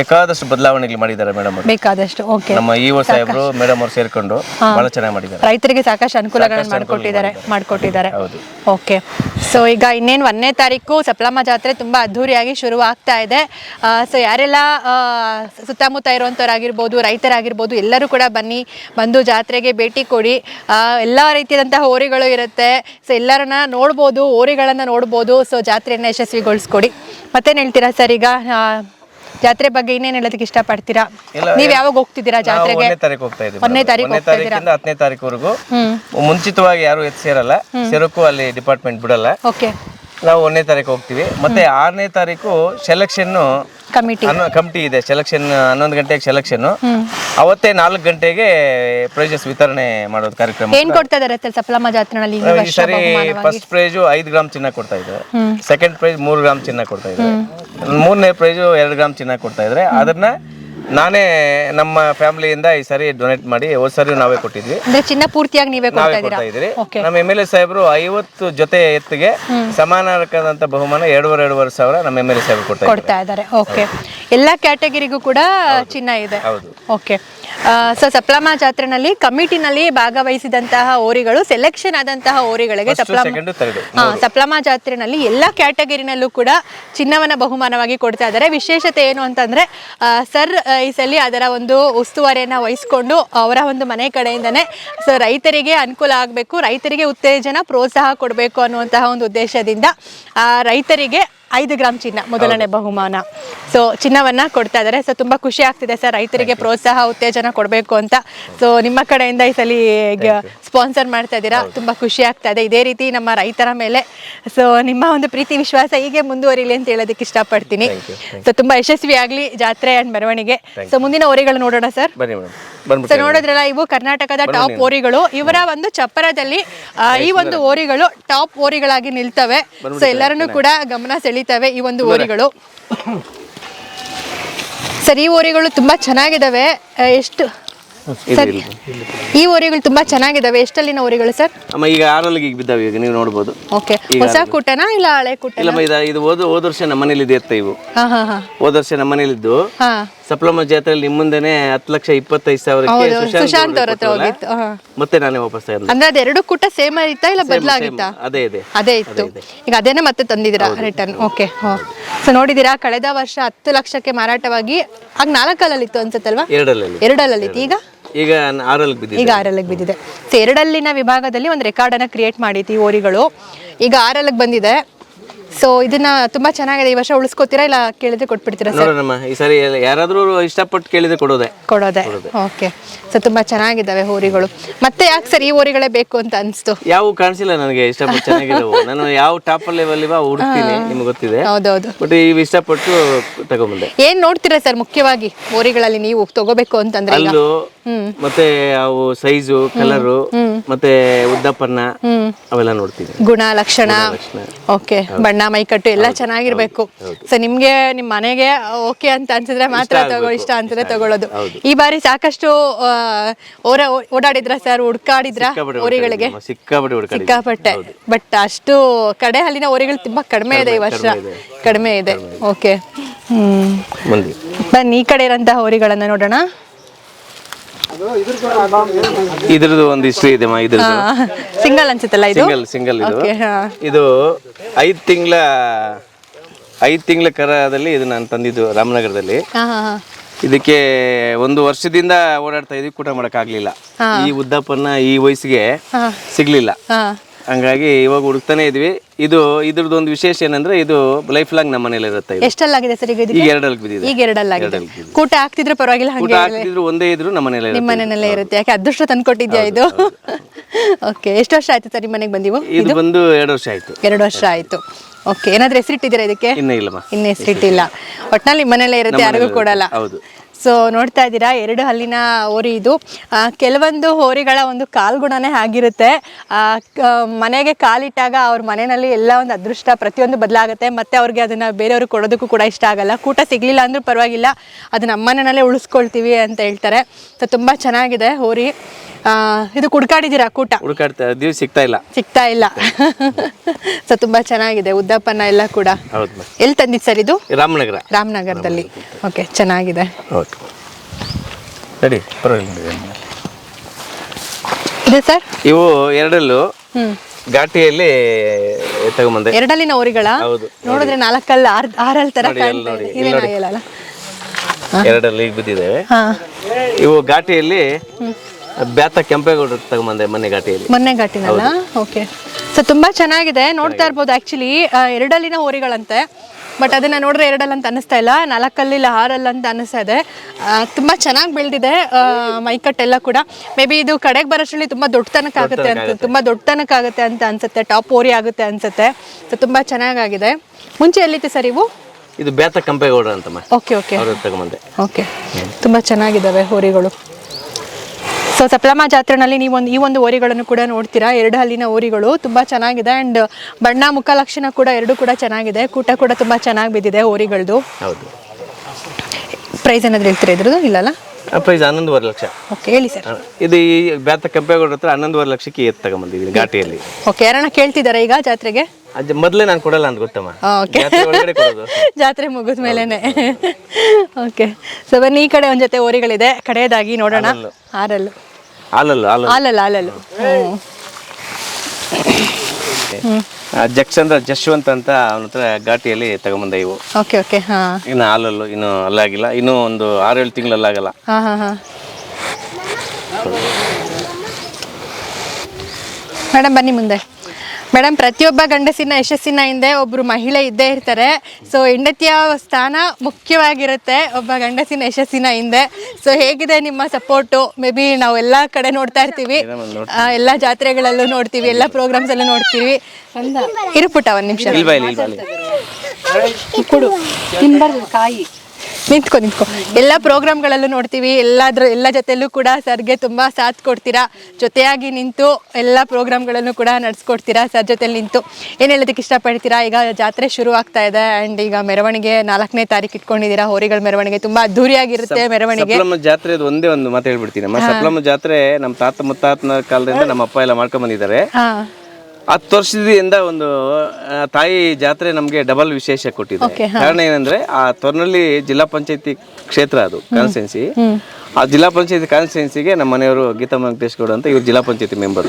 ಬೇಕಾದಷ್ಟು ಬದಲಾವಣೆಗಳು ಮಾಡಿದ್ದಾರೆ ಮೇಡಮ್ ಅವರು. ಬೇಕಾದಷ್ಟು ಓಕೆ ನಮ್ಮ ಇ ಸಾಹೇಬ್ರು ಸಾಹೇಬರು ಮೇಡಮ್ ಅವ್ರು ಸೇರ್ಕೊಂಡು ಬಹಳ ಚೆನ್ನಾಗಿ ಮಾಡಿದ್ದಾರೆ. ರೈತರಿಗೆ ಸಾಕಷ್ಟು ಅನುಕೂಲಗಳನ್ನು ಮಾಡಿಕೊಟ್ಟಿದ್ದಾರೆ ಮಾಡಿಕೊಟ್ಟಿದ್ದಾರೆ. ಓಕೆ ಸೊ ಈಗ ಇನ್ನೇನು ಒಂದನೇ ತಾರೀಕು ಸಪ್ಲಮ್ಮ ಜಾತ್ರೆ ತುಂಬ ಅದ್ಧೂರಿಯಾಗಿ ಶುರು ಆಗ್ತಾ ಇದೆ ಸೊ ಯಾರೆಲ್ಲ ಸುತ್ತಮುತ್ತ ಇರುವಂಥವ್ರಾಗಿರ್ಬೋದು ರೈತರಾಗಿರ್ಬೋದು ಎಲ್ಲರೂ ಕೂಡ ಬನ್ನಿ ಬಂದು ಜಾತ್ರೆಗೆ ಭೇಟಿ ಕೊಡಿ. ಎಲ್ಲ ರೀತಿಯಾದಂತಹ ಹೋರಿಗಳು ಇರುತ್ತೆ. ಸೊ ಎಲ್ಲರನ್ನ ನೋಡ್ಬೋದು ಹೋರಿಗಳನ್ನು ನೋಡ್ಬೋದು. ಸೊ ಜಾತ್ರೆಯನ್ನು ಯಶಸ್ವಿಗೊಳಿಸ್ಕೊಡಿ. ಮತ್ತೇನು ಹೇಳ್ತೀರಾ ಸರ್ ಈಗ? ಜಾತ್ರೆ ಬಗ್ಗೆ ಇನ್ನೇನ್ ಹೇಳೋದಕ್ಕೆ ಇಷ್ಟಪಡ್ತೀರಾ? ನೀವು ಯಾವಾಗ ಹೋಗ್ತಿದ್ದೀರಾ ಜಾತ್ರೆಗೆ? ಒಂದನೇ ತಾರೀಕು ಹೋಗ್ತಾ ಇದ್ದೀವಿ ಒಂದನೇ madam. ತಾರೀಕು ಒಂದನೇ ಹೋಗ್ತಾ ತಾರೀಕಿಂದ ಹತ್ತನೇ ತಾರೀಕುವರೆಗೂ. ಮುಂಚಿತವಾಗಿ ಯಾರು ಎತ್ ಸೇರಲ್ಲ ಸೇರಕ್ಕೂ ಅಲ್ಲಿ ಡಿಪಾರ್ಟ್ಮೆಂಟ್ ಬಿಡಲ್ಲ. ಓಕೆ. ನಾವು ಒಂದನೇ ತಾರೀಕು ಹೋಗ್ತೀವಿ. ಮತ್ತೆ ಆರನೇ ತಾರೀಕು ಸೆಲೆಕ್ಷನ್ ಕಮಿಟಿ ಕಮಿಟಿ ಇದೆ. ಸೆಲೆಕ್ಷನ್ ಹನ್ನೊಂದು ಗಂಟೆಗೆ ಸೆಲೆಕ್ಷನ್ ಅವತ್ತೇ ನಾಲ್ಕು ಗಂಟೆಗೆ ಪ್ರೈಸಸ್ ವಿತರಣೆ ಮಾಡೋದು ಕಾರ್ಯಕ್ರಮ. ಏನ್ ಕೊಡ್ತಾ ಇದಾರೆ ಜಾತ್ರೆನಲ್ಲಿ? ಈ ಈ ಸರಿ ಫಸ್ಟ್ ಪ್ರೈಸ್ ಐದು ಗ್ರಾಮ್ ಚಿನ್ನ ಕೊಡ್ತಾ ಇದ್ದಾರೆ ಸೆಕೆಂಡ್ ಪ್ರೈಸ್ ಮೂರು ಗ್ರಾಮ್ ಚಿನ್ನ ಕೊಡ್ತಾ ಇದ್ದಾರೆ ಮೂರನೇ ಪ್ರೈಸ್ ಎರಡು ಗ್ರಾಮ್ ಚಿನ್ನ ಕೊಡ್ತಾ ಇದ್ದಾರೆ ಅದನ್ನ ನಾನೇ ನಮ್ಮ ಫ್ಯಾಮಿಲಿಯಿಂದ ಈ ಸರಿ ಡೊನೇಟ್ ಮಾಡಿ ಹೋದ್ ಸರಿ ನಾವೇ ಕೊಟ್ಟಿದ್ವಿ. ಅಂದ್ರೆ ಚಿನ್ನ ಪೂರ್ತಿಯಾಗಿ ನೀವೇ ಕೊಡ್ತಾ ನಾವೇ ಇದ್ದೀರಾ? ಕೊಡ್ತಾ ಇದ್ರಿ ಓಕೆ ನಮ್ಮ ಎಂ ಎಲ್ ಎ ಸಾಹೇಬರು ಐವತ್ತು ಜೊತೆ ಎತ್ತಿಗೆ ಸಮಾನಾರ್ಕದಂತ ಬಹುಮಾನ ಎರಡೂವರೆ ಎರಡೂವರೆ ಸಾವಿರ ನಮ್ಮ ಎಂ ಎಲ್ ಎ ಸಾಹೇಬರು ಕೊಡ್ತಾ ಇದ್ದಾರೆ. ಕೊಡ್ತಾ ಇದ್ದಾರೆ. ಓಕೆ ಎಲ್ಲಾ ಕ್ಯಾಟಗರಿಗೂ ಕೂಡ ಚಿನ್ನ ಇದೆ. ಹೌದು. ಓಕೆ ಸೊ ಸಪ್ಲಮ್ಮ ಜಾತ್ರೆನಲ್ಲಿ ಕಮಿಟಿನಲ್ಲಿ ಭಾಗವಹಿಸಿದಂತಹ ಓರಿಗಳು ಸೆಲೆಕ್ಷನ್ ಆದಂತಹ ಓರಿಗಳಿಗೆ ಸಪ್ಲಮ ಸಪ್ಲಮ ಹಾ ಸಪ್ಲಮ್ಮ ಜಾತ್ರೆನಲ್ಲಿ ಎಲ್ಲ ಕ್ಯಾಟಗರಿನಲ್ಲೂ ಕೂಡ ಚಿನ್ನವನ್ನ ಬಹುಮಾನವಾಗಿ ಕೊಡ್ತಾ ಇದ್ದಾರೆ. ವಿಶೇಷತೆ ಏನು ಅಂತಂದ್ರೆ ಸರ್ ಈ ಸಲ ಅದರ ಒಂದು ಉಸ್ತುವಾರಿಯನ್ನ ವಹಿಸ್ಕೊಂಡು ಅವರ ಒಂದು ಮನೆ ಕಡೆಯಿಂದನೇ ಸೊ ರೈತರಿಗೆ ಅನುಕೂಲ ಆಗಬೇಕು ರೈತರಿಗೆ ಉತ್ತೇಜನ ಪ್ರೋತ್ಸಾಹ ಕೊಡಬೇಕು ಅನ್ನುವಂತಹ ಒಂದು ಉದ್ದೇಶದಿಂದ ಆ, ರೈತರಿಗೆ ಐದು ಗ್ರಾಮ್ ಚಿನ್ನ ಮೊದಲನೇ ಬಹುಮಾನ. ಸೊ ಚಿನ್ನವನ್ನ ಕೊಡ್ತಾ ಇದ್ದಾರೆ. ಸೊ ತುಂಬಾ ಖುಷಿ ಆಗ್ತಿದೆ ಸರ್. ರೈತರಿಗೆ ಪ್ರೋತ್ಸಾಹ ಉತ್ತೇಜನ ಕೊಡಬೇಕು ಅಂತ. ಸೊ ನಿಮ್ಮ ಕಡೆಯಿಂದ ಈ ಸಲ ಸ್ಪಾನ್ಸರ್ ಮಾಡ್ತಾ ಇದ್ದೀರಾ? ತುಂಬಾ ಖುಷಿ ಆಗ್ತಾ ಇದೆ. ಇದೇ ರೀತಿ ನಮ್ಮ ರೈತರ ಮೇಲೆ. ಸೊ ನಿಮ್ಮ ಒಂದು ಪ್ರೀತಿ ವಿಶ್ವಾಸ ಹೀಗೆ ಮುಂದುವರಿಲಿ ಅಂತ ಹೇಳೋದಕ್ಕೆ ಇಷ್ಟಪಡ್ತೀನಿ. ಸೊ ತುಂಬಾ ಯಶಸ್ವಿ ಆಗ್ಲಿ ಜಾತ್ರೆ ಅಂಡ್ ಮೆರವಣಿಗೆ. ಸೊ ಮುಂದಿನ ಓರಿಗಳು ನೋಡೋಣ ಸರ್. ಸೊ ನೋಡಿದ್ರಲ್ಲ ಇವು ಕರ್ನಾಟಕದ ಟಾಪ್ ಓರಿಗಳು ಇವರ ಒಂದು ಚಪ್ಪರದಲ್ಲಿ ಈ ಒಂದು ಓರಿಗಳು ಟಾಪ್ ಓರಿಗಳಾಗಿ ನಿಲ್ತವೆ. ಸೊ ಎಲ್ಲರನ್ನೂ ಕೂಡ ಗಮನ ಸೆಳೀತವೆ ಈ ಒಂದು ಓರಿಗಳು. ಸರ್ ಈ ಓರಿಗಳು ತುಂಬಾ ಚೆನ್ನಾಗಿದಾವೆ. ಎಷ್ಟು ಸರ್ ಈ ಓರಿಗಳು ತುಂಬಾ ಚೆನ್ನಾಗಿದಾವೆ. ಎಷ್ಟಲ್ಲಿನ ಓರಿಗಳು ಸರ್? ಅಮ್ಮ ಈಗ ಆರಲ್ಲಿ ಈಗ ಬಿದ್ದಾವೆ ಈಗ ನೀವು ನೋಡಬಹುದು ಓಕೆ. ಹೊಸ ಕೂಟನಾ ಇಲ್ಲ ಹಳೆ ಕೂಟ ಇಲ್ಲ ಇದು ಇದು ಹೋದ ಹೋದ ವರ್ಷ ನಮ್ಮ ಮನೇಲಿ ಇದೆ ಇವು ಹೋದ ವರ್ಷ ನಮ್ಮ ಮನೇಲಿದ್ದು ಸಪ್ಲಮ್ಮ ಜಾತ್ರೆಯಲ್ಲಿ ನಿಮ್ಮ ಮುಂದೆನೆ ಹತ್ತು ಲಕ್ಷ ಇಪ್ಪತ್ತೈದು ಸಾವಿರ ಹೌದು ಸುಶಾಂತ್ ಅವ್ರ ಹತ್ರ ಹೋಗಿತ್ತು ಮತ್ತೆ ನಾನೇ ವಾಪಸ್ ತಗೊಂಡೆ. ಅಂದ್ರೆ ಅದೆರಡು ಕೂಟ ಸೇಮ್ ಇತ್ತಾ ಇಲ್ಲ ಬದಲಾಗಿತ್ತಾ? ಅದೇ ಇದೆ ಅದೇ ಇತ್ತು. ಈಗ ಅದೇನೆ ಮತ್ತೆ ತಂದಿದ್ದೀರಾ ರಿಟರ್ನ್ ಓಕೆ ಸೊ ನೋಡಿದೀರಾ ಕಳೆದ ವರ್ಷ ಹತ್ತು ಲಕ್ಷಕ್ಕೆ ಮಾರಾಟವಾಗಿ ಆಗ ನಾಲ್ಕಲ್ಲಿತ್ತು ಅನ್ಸುತ್ತಲ್ವಾ? ಎರಡಲ್ಲಿ ಎರಡಲ್ಲಿ ಇತ್ತು ಈಗ ಈಗ ಆರಲ್ಲಿ ಬಿದ್ದಿದೆ ಈಗ ಆರಲ್ಲಿಗೆ ಬಿದ್ದಿದೆ. ಸೊ ಎರಡಲ್ಲಿನ ವಿಭಾಗದಲ್ಲಿ ಒಂದು ರೆಕಾರ್ಡನ್ನು ಕ್ರಿಯೇಟ್ ಮಾಡಿತ್ತು ಈ ಓರಿಗಳು. ಈಗ ಆರಲ್ಲಿಗೆ ಬಂದಿದೆ. ಸೊ ಇದನ್ನ ತುಂಬಾ ಚೆನ್ನಾಗಿದೆ. ಈ ವರ್ಷ ಉಳಿಸ್ಕೋತೀರಾ ಇಲ್ಲ ಕೇಳಿದ್ರೆ ಕೊಟ್ಬಿಡ್ತೀರಾ ಸರ್? ನೋಡೋಣಮ್ಮ ಈ ಸಾರಿ ಯಾರಾದ್ರೂ ಇಷ್ಟಪಟ್ಟು ಕೇಳಿದ್ರೆ ಕೊಡೋದೆ. ಕೊಡೋದೆ. ಓಕೆ. ಸೊ ತುಂಬಾ ಚೆನ್ನಾಗಿದ್ದಾವೆ ಹೋರಿಗಳು. ಮತ್ತೆ ಯಾಕೆ ಸರ್ ಈ ಹೋರಿಗಳೇ ಬೇಕು ಅಂತ ಅನ್ಸ್ತು? ಯಾವ ಕಾಣಿಸಿಲ್ಲ ನನಗೆ. ಇಷ್ಟಪಟ್ಟು ಚೆನ್ನಾಗಿರೋವು. ನಾನು ಯಾವ ಟಾಪ್ ಲೆವೆಲ್ ಇವ ಹುಡುಕ್ತೀನಿ ನಿಮ್ಗೆ ಗೊತ್ತಿದೆ. ಹೌದೌದು. ಬಟ್ ಇವು ಇಷ್ಟಪಟ್ಟು ತಗೊಂಡ್ಬಂದೆ ಏನ್ ನೋಡ್ತೀರಾ ಸರ್ ಮುಖ್ಯವಾಗಿ ಹೋರಿಗಳಲ್ಲಿ ನೀವು ತಗೋಬೇಕು ಅಂತಂದ್ರೆ ಈಗ? ಅಲ್ಲು ಮತ್ತೆ ಅವು ಸೈಜು ಕಲರ್ ಮತ್ತೆ ಉದ್ದಪ್ಪನ್ನ ಅವೆಲ್ಲ ನೋಡ್ತೀನಿ. ಗುಣ ಲಕ್ಷಣ ಓಕೆ. ಬಣ್ಣ ಮೈಕಟ್ಟು ಎಲ್ಲ ಚೆನ್ನಾಗಿರ್ಬೇಕು. ಸೊ ನಿಮ್ಗೆ ನಿಮ್ ಮನೆಗೆ ಓಕೆ ಅಂತ ಅನ್ಸಿದ್ರೆ ಮಾತ್ರ ತಗೋ ಇಷ್ಟ ಅಂತಂದ್ರೆ ತಗೊಳ್ಳೋದು. ಈ ಬಾರಿ ಸಾಕಷ್ಟು ಓರ ಓಡಾಡಿದ್ರ ಸರ್ ಹುಡ್ಕಾಡಿದ್ರ ಓರಿಗಳಿಗೆ? ಸಿಕ್ಕಾಪಟ್ಟೆ ಬಟ್ ಅಷ್ಟು ಕಡೆ ಅಲ್ಲಿನ ಓರಿಗಳು ತುಂಬಾ ಕಡಿಮೆ ಇದೆ ಈ ವರ್ಷ. ಕಡಿಮೆ ಇದೆ. Okay hmm. ಬನ್ನಿ ಈ ಕಡೆ ಇರೋಂತಹ ಹೋರಿಗಳನ್ನ ನೋಡೋಣ. ಇದ್ರದ್ದು ಒಂದು ಹಿಸ್ಟ್ರಿ ಇದೆ ಮಾ ಇದ್ರದ್ದು. ಸಿಂಗಲ್ ಅನ್ಸುತ್ತಲ್ಲ ಇದು? ಸಿಂಗಲ್ ಸಿಂಗಲ್ ಇದು. ಹಾ. ಇದು ಐದು ತಿಂಗಳ ಐದು ತಿಂಗಳ ಕರದಲ್ಲಿ ಇದು ನಾನು ತಂದಿದ್ದು ರಾಮನಗರದಲ್ಲಿ. ಹಾ ಹಾ ಹಾ. ಇದಕ್ಕೆ ಒಂದು ವರ್ಷದಿಂದ ಓಡಾಡ್ತಾ ಇದ್ವಿ ಕೂಟ ಮಾಡೋಕ್ಕಾಗಲಿಲ್ಲ. ಈ ಉದ್ದಪ್ಪನ ಈ ವಯಸ್ಸಿಗೆ ಸಿಗ್ಲಿಲ್ಲ. ಹಾ. ಹಂಗಾಗಿ ಇವಾಗ ಹುಡುಕ್ತಾನೆ ಇದ್ವಿ. ಇದು ಇದ್ರದ್ದು ಒಂದು ವಿಶೇಷ ಏನಂದ್ರೆ ಇದು ಲೈಫ್ ಲಾಂಗ್ ನಮ್ಮ ಮನೇಲಿ ಇರುತ್ತೆ ಇದು. ಎಷ್ಟಲ್ಲಾಗಿದೆ ಸರ್ ಈಗ ಈಗ ಇದಕ್ಕೆ ಎರಡಲ್ಲಿ ಬಿದ್ದಿದೆ. ಈಗ ಎರಡಲ್ಲಾಗಿದೆ. ಕೂಟ ಹಾಕ್ತಿದ್ರೆ ಪರವಾಗಿಲ್ಲ ಊಟ ಹಂಗೆ. ಹಾಕ್ತಿದ್ರು ಒಂದೇ ಇದ್ರು ನಮ್ಮ ಮನೇಲಿ ನಿಮ್ಮ ಮನೆಯಲ್ಲೇ ಇರುತ್ತೆ. ಯಾಕೆ ಅದೃಷ್ಟ ತಂದ್ಕೊಟ್ಟಿದ್ಯಾ ಇದು? ಓಕೆ ಎಷ್ಟು ವರ್ಷ ಆಯ್ತು ಸರ್ ನಿಮ್ಮ ಮನೆಗೆ ಬಂದಿವು ಇದು ಬಂದು ಎರಡು ವರ್ಷ ಆಯ್ತು. ಎರಡು ವರ್ಷ ಆಯ್ತು. ಓಕೆ ಏನಾದ್ರೂ ಹೆಸರಿಟ್ಟಿದ್ದೀರಾ ಇದಕ್ಕೆ? ಇನ್ನೂ ಇಲ್ಲಮ್ಮ ಇನ್ನು ಹೆಸರಿಟ್ಟಿಲ್ಲ. ಒಟ್ನಲ್ಲಿ ಮನೇಲೇ ಇರುತ್ತೆ ಯಾರಿಗೂ ಕೊಡಲ್ಲ. ಹೌದು. ಸೊ ನೋಡ್ತಾ ಇದ್ದೀರಾ, ಎರಡು ಹಲ್ಲಿನ ಹೋರಿ ಇದು. ಕೆಲವೊಂದು ಹೋರಿಗಳ ಒಂದು ಕಾಲ್ಗುಣನೇ ಆಗಿರುತ್ತೆ. ಮನೆಗೆ ಕಾಲಿಟ್ಟಾಗ ಅವ್ರ ಮನೆಯಲ್ಲಿ ಎಲ್ಲ ಒಂದು ಅದೃಷ್ಟ, ಪ್ರತಿಯೊಂದು ಬದಲಾಗುತ್ತೆ. ಮತ್ತೆ ಅವ್ರಿಗೆ ಅದನ್ನು ಬೇರೆಯವ್ರಿಗೆ ಕೊಡೋದಕ್ಕೂ ಕೂಡ ಇಷ್ಟ ಆಗಲ್ಲ. ಕೂಟ ಸಿಗಲಿಲ್ಲ ಅಂದರೂ ಪರವಾಗಿಲ್ಲ. ಅದು ನಮ್ಮ ಮನೆಯಲ್ಲೇ ಉಳಿಸ್ಕೊಳ್ತೀವಿ ಅಂತ ಹೇಳ್ತಾರೆ. ಸೊ, ತುಂಬ ಚೆನ್ನಾಗಿದೆ ಹೋರಿ. ಇದು ಕುಡ್ಕಾಡಿದ್ದೀರಾ ಕೂಟ? ಹುಡುಕಾಡ್ತಾ ಸಿಗ್ತಾ ಇಲ್ಲ. ಸಿಗ್ತಾ ಇಲ್ಲ. ಸೊ ತುಂಬಾ ಚೆನ್ನಾಗಿದೆ ಉದ್ದಪ್ಪನ ಎಲ್ಲ ಕೂಡ. ಹೌದು. ಎಲ್ಲಿ ತಂದಿದ್ದು ಸರ್ ಇದು? ರಾಮನಗರ. ರಾಮನಗರದಲ್ಲಿ. ಓಕೆ ಚೆನ್ನಾಗಿದೆ. ಪರವಾಗಿಲ್ಲ ಇದೆ ಸರ್? ಇವು ಎರಡಲ್ಲೂ ಹ್ಮ್. ಘಾಟಿಯಲ್ಲಿ ತಗೊಂಬಂದೆ. ಎರಡಲ್ಲಿನ ಊರಿಗಳ ಹೌದು ನೋಡಿದ್ರೆ ನಾಲ್ಕಲ್ಲ ಆರ್ ಆರಲ್ಲಿ ತರ ನೋಡಿ, ಅಲ್ಲಿ ಕಾಣ್ತಾ ನೋಡಿ, ಇಲ್ಲಿ ಇದೇನು ನೋಡಿ. ಆಗಿಲ್ಲ ಎರಡಲ್ಲಿ ಈಗ ಹಾ. ಇವು ಘಾಟಿಯಲ್ಲಿ ಬ್ಯಾತ ಕೆಂಪೇಗೌಡ ತಗೊಂಬಂದೆ ಮೊನ್ನೆ ಘಾಟಿಯಲ್ಲಿ. ಮೊನ್ನೆ ಘಾಟಿನಲ್ಲ? ಓಕೆ ಸೊ ತುಂಬಾ ಚೆನ್ನಾಗಿದೆ. ನೋಡ್ತಾ ಇರ್ಬೋದು ಆಕ್ಚುಲಿ ಎರಡಲ್ಲಿನ ಹೋರಿಗಳಂತೆ. ಬಟ್ ಅದನ್ನ ನೋಡಿದ್ರೆ ಎರಡಲ್ಲ ಅಂತ ಅನಿಸ್ತಾ ಇಲ್ಲ. ನಾಲ್ಕಲ್ಲಿ ಇಲ್ಲ ಆರಲ್ಲ ಅಂತ ಅನಿಸ್ತಾ ಇದೆ ತುಂಬಾ ಚೆನ್ನಾಗಿ ಬೆಳೆದಿದೆ ಮೈಕಟ್ಟೆಲ್ಲ ಕೂಡ. ಮೇ ಬಿ ಇದು ಕಡೆಗೆ ಬರೋಷ್ಟರಲ್ಲಿ ತುಂಬಾ ದೊಡ್ಡತನಕ್ಕಾಗುತ್ತೆ ಅಂತ ತುಂಬಾ ದೊಡ್ಡತನಕ್ಕಾಗುತ್ತೆ ಅಂತ ಅನ್ಸುತ್ತೆ. ಟಾಪ್ ಓರಿ ಆಗುತ್ತೆ ಅನ್ಸುತ್ತೆ. ಸೊ ತುಂಬಾ ಚೆನ್ನಾಗಾಗಿದೆ. ಮುಂಚೆ ಎಲ್ಲಿತ್ತು ಸರ್ ಇವು? ಇದು ಬೇತ ಕಂಪೇಗೌಡ ಅಂತ ಓಕೆ ಓಕೆ ತಗೊಂಬಂದೆ. ಓಕೆ ತುಂಬಾ ಚೆನ್ನಾಗಿದ್ದಾವೆ ಹೋರಿಗಳು. ಸೊ ಸಪ್ಲಮಾ ಜಾತ್ರೆನಲ್ಲಿ ನೀವೊಂದು ಈ ಒಂದು ಓರಿಗಳನ್ನು ಕೂಡ ನೋಡ್ತೀರಾ? ಎರಡು ಹಲ್ಲಿನ ಓರಿಗಳು ತುಂಬ ಚೆನ್ನಾಗಿದೆ ಆ್ಯಂಡ್ ಬಣ್ಣ ಮುಖ ಲಕ್ಷಣ ಕೂಡ ಎರಡು ಕೂಡ ಚೆನ್ನಾಗಿದೆ. ಕೂಟ ಕೂಡ ತುಂಬ ಚೆನ್ನಾಗಿ ಬಿದ್ದಿದೆ ಓರಿಗಳದು. ಹೌದು. ಪ್ರೈಸ್ ಏನಾದ್ರು ಹೇಳ್ತೀರಾ ಇದ್ರದ್ದು? ಇಲ್ಲಲ್ಲ? ಪ್ರೈಸ್ ಹನ್ನೊಂದುವರೆ ಲಕ್ಷ. ಓಕೆ ಹೇಳಿ ಸರ್ ಇದು ಈ ಬ್ಯಾತ ಕೆಂಪೇಗೌಡ ಹತ್ರ ಹನ್ನೊಂದುವರೆ ಲಕ್ಷಕ್ಕೆ ಎತ್ತು ತಗೊಂಬಂದಿದ್ದೀನಿ ಘಾಟಿಯಲ್ಲಿ. ಓಕೆ ಯಾರನ್ನ ಕೇಳ್ತಿದ್ದಾರೆ ಈಗ ಜಾತ್ರೆಗೆ? ಅದು ಮೊದಲೇ ನಾನು ಕೊಡಲ್ಲ ಅಂತ ಗೊತ್ತಮ್ಮ. ಓಕೆ ಜಾತ್ರೆ ಒಳಗಡೆ ಕೊಡೋದು. ಜಾತ್ರೆ ಮುಗಿದ ಮೇಲೆ ಓಕೆ ಸೊ ಬನ್ನಿ ಈ ಕಡೆ ಒಂದು ಜೊತೆ ಓರಿಗಳಿದೆ. ಕಡೆಯದಾಗಿ ನೋಡೋಣ. ಆರಲ್ಲು. ಹಾಲಲ್ಲು ಹಾಲಲ್ಲು. ಜಕ್ಷಂದ್ರ ಜಶ್ವಂತ್ ಅಂತ ಅವನ ಹತ್ರ ಘಾಟಿಯಲ್ಲಿ ತಗೊಂಬಂದ ಇವು. ಓಕೆ ಓಕೆ ಹಾಂ. ಇನ್ನು ಹಾಲಲ್ಲು ಇನ್ನು ಅಲ್ಲಾಗಿಲ್ಲ. ಇನ್ನು ಒಂದು ಆರೇಳು ತಿಂಗಳಲ್ಲಾಗಲ್ಲ. ಹಾ ಹಾಂ ಹಾಂ. ಮೇಡಮ್ ಬನ್ನಿ ಮುಂದೆ. ಮೇಡಮ್ ಪ್ರತಿಯೊಬ್ಬ ಗಂಡಸಿನ ಯಶಸ್ಸಿನ ಹಿಂದೆ ಒಬ್ಬರು ಮಹಿಳೆ ಇದ್ದೇ ಇರ್ತಾರೆ. ಸೊ ಹೆಂಡತಿಯ ಸ್ಥಾನ ಮುಖ್ಯವಾಗಿರುತ್ತೆ ಒಬ್ಬ ಗಂಡಸಿನ ಯಶಸ್ಸಿನ ಹಿಂದೆ. ಸೊ ಹೇಗಿದೆ ನಿಮ್ಮ ಸಪೋರ್ಟು ಮೇ ಬಿ ನಾವು ಎಲ್ಲ ಕಡೆ ನೋಡ್ತಾ ಇರ್ತೀವಿ. ಆ, ಎಲ್ಲ ಜಾತ್ರೆಗಳಲ್ಲೂ ನೋಡ್ತೀವಿ ಎಲ್ಲ ಪ್ರೋಗ್ರಾಮ್ಸಲ್ಲೂ ನೋಡ್ತೀವಿ. ಇರು ಪುಟ್ಟ ಒಂದು ನಿಮಿಷ. ಇಲ್ವಾ ಇಲ್ಲಿ ಕೊಡು ತಿನ್ಬಾರ್ದು ಕಾಯಿ. ನಿಂತ್ಕೊ ನಿಂತ್ಕೊ. ಎಲ್ಲ ಪ್ರೋಗ್ರಾಮ್ಗಳಲ್ಲೂ ನೋಡ್ತೀವಿ. ಎಲ್ಲಾದ್ರ ಎಲ್ಲ ಜೊತೆಲ್ಲೂ ಕೂಡ ಸರ್ಗೆ ತುಂಬ ಸಾಥ್ ಕೊಡ್ತೀರಾ. ಜೊತೆಯಾಗಿ ನಿಂತು ಎಲ್ಲ ಪ್ರೋಗ್ರಾಮ್ಗಳನ್ನು ಕೂಡ ನಡೆಸ್ಕೊಡ್ತೀರಾ ಸರ್ ಜೊತೆಲಿ ನಿಂತು. ಏನು ಹೇಳೋದಕ್ಕೆ ಇಷ್ಟಪಡ್ತೀರಾ? ಈಗ ಜಾತ್ರೆ ಶುರು ಆಗ್ತಾ ಇದೆ ಆ್ಯಂಡ್ ಈಗ ಮೆರವಣಿಗೆ ನಾಲ್ಕನೇ ತಾರೀಕು ಇಟ್ಕೊಂಡಿದ್ದೀರಾ. ಹೋರಿಗಳ ಮೆರವಣಿಗೆ ತುಂಬ ಅದ್ದೂರಿಯಾಗಿರುತ್ತೆ ಮೆರವಣಿಗೆ. ಜಾತ್ರೆ ಒಂದೇ ಒಂದು ಮಾತು ಹೇಳ್ಬಿಡ್ತೀನಿ. ನಮ್ಮ ಸಪ್ಲಮ್ಮ ಜಾತ್ರೆ ನಮ್ಮ ತಾತ ಮುತ್ತಾತನ ಕಾಲದಿಂದ ನಮ್ಮ ಅಪ್ಪ ಎಲ್ಲ ಮಾಡ್ಕೊಂಡ್ ಬಂದಿದ್ದಾರೆ. ಹತ್ತು ವರ್ಷದಿಂದ ಒಂದು ಆ, ತಾಯಿ ಜಾತ್ರೆ ನಮಗೆ ಡಬಲ್ ವಿಶೇಷ ಕೊಟ್ಟಿದೆ. ಕಾರಣ ಏನಂದ್ರೆ ಆ ತೊರ್ನಳ್ಳಿ ಜಿಲ್ಲಾ ಪಂಚಾಯತಿ ಕ್ಷೇತ್ರ ಅದು ಕಾನ್ಸ್ಟೆನ್ಸಿ ಆ ಜಿಲ್ಲಾ ಪಂಚಾಯತ್ ಕಾನ್ಸ್ಟಿಟ್ಯೂನ್ಸಿಗೆ ನಮ್ಮ ಮನೆಯವರು ಗೀತಾ ವೆಂಕಟೇಶ್ ಗೌಡ ಅಂತ ಇವ್ರು ಜಿಲ್ಲಾ ಪಂಚಾಯತಿ ಮೆಂಬರ್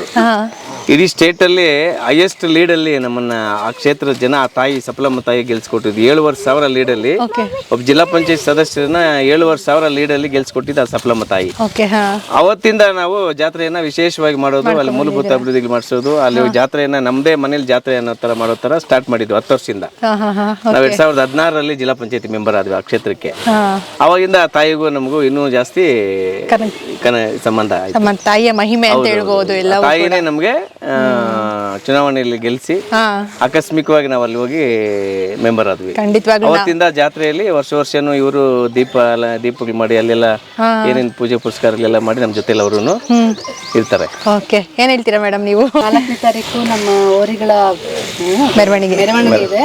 ಇಡೀ ಸ್ಟೇಟ್ ಅಲ್ಲಿ ಹೈಯೆಸ್ಟ್ ಲೀಡಲ್ಲಿ ಅಲ್ಲಿ ನಮ್ಮನ್ನ ಆ ಕ್ಷೇತ್ರದ ಜನ ಆ ತಾಯಿ ಸಪ್ಲಮ್ಮ ತಾಯಿ ಗೆಲ್ಸ್ಕೊಟ್ಟಿದ್ದು. ಏಳುವರೆ ಸಾವಿರ ಲೀಡ್ ಅಲ್ಲಿ ಓಕೆ ಒಬ್ಬ ಜಿಲ್ಲಾ ಪಂಚಾಯತ್ ಸದಸ್ಯರನ್ನ ಏಳುವರೆ ಸಾವಿರ ಲೀಡ್ ಅಲ್ಲಿ ಗೆಲ್ಸ್ಕೊಟ್ಟಿದ್ದು ಆ ಸಪ್ಲಮ್ಮ ತಾಯಿ. ಅವತ್ತಿಂದ ನಾವು ಜಾತ್ರೆಯನ್ನ ವಿಶೇಷವಾಗಿ ಮಾಡೋದು ಅಲ್ಲಿ ಮೂಲಭೂತ ಅಭಿವೃದ್ಧಿ ಮಾಡಿಸೋದು ಅಲ್ಲಿ ಜಾತ್ರೆಯನ್ನ ನಮ್ಮದೇ ಮನೇಲಿ ಜಾತ್ರೆ ಅನ್ನೋ ತರ ಮಾಡೋ ತರ ಸ್ಟಾರ್ಟ್ ಮಾಡಿದ್ವಿ ಹತ್ತು ವರ್ಷದಿಂದ. ನಾವು ಎರಡ್ ಸಾವಿರದ ಹದಿನಾರರಲ್ಲಿ ಜಿಲ್ಲಾ ಪಂಚಾಯತಿ ಮೆಂಬರ್ ಆದ್ವಿ ಆ ಕ್ಷೇತ್ರಕ್ಕೆ. ಅವಾಗಿಂದ ಆ ತಾಯಿಗೂ ನಮಗೂ ಇನ್ನೂ ಜಾಸ್ತಿ ಕನ ಕನ ಸಂಬಂಧ ಆಯ್ತು. ನಮ್ಮ ತಾಯಿಯ ಮಹಿಮೆ ಅಂತ ಹೇಳ್ಬೋದು ಎಲ್ಲ ಆ ತಾಯಿನೇ ನಮಗೆ ಚುನಾವಣೆಯಲ್ಲಿ ಗೆಲ್ಲಿಸಿ ಹಾಂ. ಆಕಸ್ಮಿಕವಾಗಿ ನಾವು ಅಲ್ಲಿ ಹೋಗಿ ಮೆಂಬರ್ ಆದ್ವಿ. ಖಂಡಿತವಾಗ್ಲೂ ಅವತ್ತಿಂದ ಜಾತ್ರೆಯಲ್ಲಿ ವರ್ಷ ವರ್ಷನೂ ಇವರು ದೀಪ ಎಲ್ಲ ದೀಪಗಳು ಮಾಡಿ ಅಲ್ಲೆಲ್ಲ ಏನೇನು ಪೂಜೆ ಪುರಸ್ಕಾರಗಳೆಲ್ಲ ಮಾಡಿ ನಮ್ಮ ಜೊತೆಲಿ ಅವರು ಇರ್ತಾರೆ. ಓಕೆ. ಏನು ಹೇಳ್ತೀರಾ ಮೇಡಮ್ ನೀವು? ನಾಲ್ಕನೇ ತಾರೀಕು ನಮ್ಮ ಓರಿಗಳ ಮೆರವಣಿಗೆ. ಮೆರವಣಿಗೆ ಇದೆ.